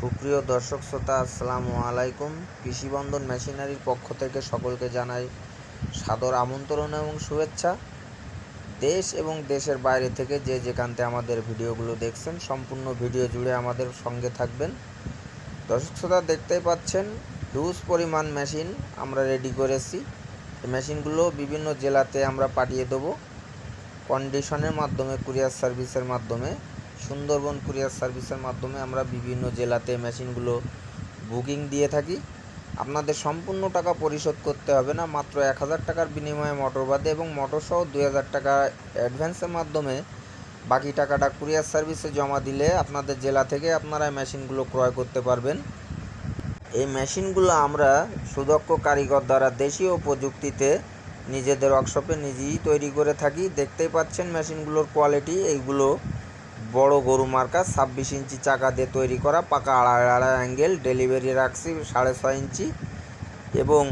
সুপ্রিয় দর্শক শ্রোতা, আসসালামু আলাইকুম। কৃষিবন্ধন মেশিনারির পক্ষ থেকে সকলকে জানাই সাদর আমন্ত্রণ এবং শুভেচ্ছা। দেশ এবং দেশের বাইরে থেকে যে যেখানতে আমাদের ভিডিওগুলো দেখছেন, সম্পূর্ণ ভিডিও জুড়ে আমাদের সঙ্গে থাকবেন। দর্শক শ্রোতা, দেখতেই পাচ্ছেন হিউজ পরিমাণ মেশিন আমরা রেডি করেছি। মেশিনগুলো বিভিন্ন জেলাতে আমরা পাঠিয়ে দেবো। কন্ডিশনের মাধ্যমে কুরিয়ার সার্ভিসের মাধ্যমে। সুন্দরবন কুরিয়ার সার্ভিসের মাধ্যমে আমরা বিভিন্ন জেলাতে মেশিনগুলো বুকিং দিয়ে থাকি। আপনাদের সম্পূর্ণ টাকা পরিশোধ করতে হবে না, মাত্র এক হাজার টাকার বিনিময়ে মোটর বাদে এবং মোটর সহ দুই হাজার টাকা অ্যাডভান্সের মাধ্যমে বাকি টাকাটা কুরিয়ার সার্ভিসে জমা দিলে আপনাদের জেলা থেকে আপনারা মেশিনগুলো ক্রয় করতে পারবেন। এই মেশিনগুলো আমরা সুদক্ষ কারিগর দ্বারা দেশীয় প্রযুক্তিতে নিজেদের ওয়ার্কশপে নিজেই তৈরি করে থাকি। দেখতেই পাচ্ছেন মেশিনগুলোর কোয়ালিটি এইগুলো বড় গরু মার্কা ছাব্বিশ ইঞ্চি চাকা দিয়ে তৈরি করা পাকা আড়াই আড়াই অ্যাঙ্গেল ডেলিভারি রাখছি সাড়ে ছয় ইঞ্চি। এবং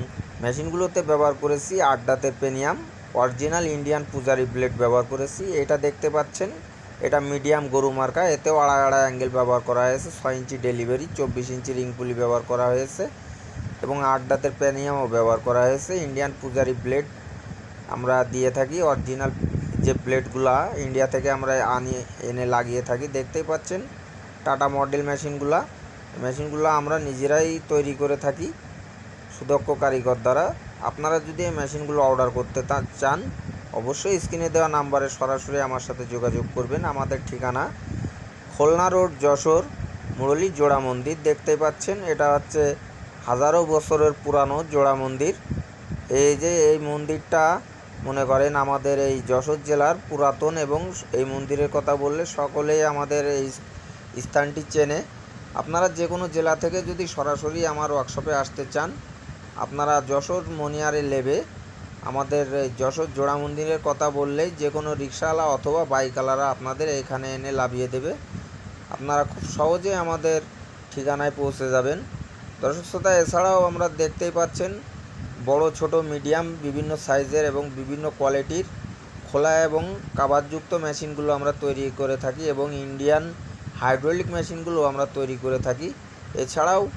মেশিনগুলোতে ব্যবহার করেছি দাঁতের পেনিয়াম, অরিজিনাল ইন্ডিয়ান পূজারি ব্লেড ব্যবহার করেছি। এটা দেখতে পাচ্ছেন, এটা মিডিয়াম গরু মার্কা, এতেও আড়াই আড়াই অ্যাঙ্গেল ব্যবহার করা হয়েছে, ছয় ইঞ্চি ডেলিভারি, চব্বিশ ইঞ্চি রিং পুলি ব্যবহার করা হয়েছে। এবং দাঁতের পেনিয়ামও ব্যবহার করা হয়েছে, ইন্ডিয়ান পূজারি ব্লেড আমরা দিয়ে থাকি, অরিজিনাল যে ব্লেডগুলা ইন্ডিয়া থেকে আমরা আনি, এনে লাগিয়ে থাকি, দেখতেই পাচ্ছেন টাটা মডেল মেশিনগুলা। মেশিনগুলো আমরা নিজেরাই তৈরি করে থাকি সুদক্ষ কারিগর দ্বারা। আপনারা যদি এই মেশিনগুলো অর্ডার করতে চান, অবশ্যই স্ক্রিনে দেওয়া নাম্বারে সরাসরি আমার সাথে যোগাযোগ করবেন। আমাদের ঠিকানা খুলনা রোড, যশোর, মুরলী জোড়া মন্দির। দেখতেই পাচ্ছেন, এটা হচ্ছে হাজারো বছরের পুরানো জোড়া মন্দির। এই যে এই মন্দিরটা মনে করেন আমাদের এই যশোর জেলার পুরাতন এবং এই মন্দিরের কথা বললে সকলেই আমাদের এই স্থানটি চেনে। আপনারা যে কোনো জেলা থেকে যদি সরাসরি আমার ওয়ার্কশপে আসতে চান, আপনারা যশোর মনিয়ারে লেবে আমাদের যশোর জোড়া মন্দিরের কথা বললেই যে কোনো রিক্সাওয়ালা অথবা বাইকওয়ালারা আপনাদের এখানে এনে লাভিয়ে দেবে। আপনারা খুব সহজে আমাদের ঠিকানায় পৌঁছে যাবেন। দর্শক শ্রোতা, এছাড়াও আমরা দেখতেই পাচ্ছেন বড় ছোট মিডিয়াম বিভিন্ন সাইজের এবং বিভিন্ন কোয়ালিটির খোলা এবং কাবারযুক্ত মেশিনগুলো আমরা তৈরি করে থাকি এবং ইন্ডিয়ান হাইড্রোলিক মেশিনগুলো আমরা তৈরি করে থাকি। এছাড়াও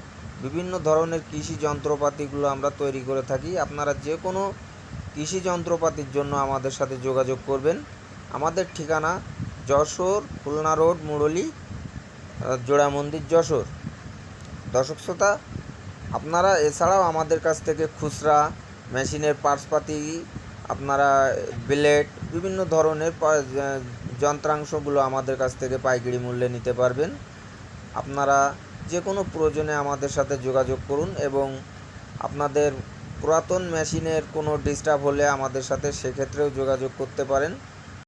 বিভিন্ন ধরনের কৃষি যন্ত্রপাতিগুলো আমরা তৈরি করে থাকি। আপনারা যে কোনো কৃষি যন্ত্রপাতির জন্য আমাদের সাথে যোগাযোগ করবেন। আমাদের ঠিকানা যশোর খুলনা রোড মুরলী আহ, জোড়া মন্দির যশোর। দর্শক শ্রোতা আপনারা এছাড়াও আমাদের কাছ থেকে খুচরা, মেশিনের পার্টসপাতি আপনারা ব্লেড, বিভিন্ন ধরনের যন্ত্রাংশগুলো আমাদের কাছ থেকে পাইকারি মূল্যে নিতে পারবেন। আপনারা যে কোনো প্রয়োজনে আমাদের সাথে যোগাযোগ করুন এবং আপনাদের পুরাতন মেশিনের কোনো ডিস্টার্ব হলে আমাদের সাথে সেক্ষেত্রেও যোগাযোগ করতে পারেন।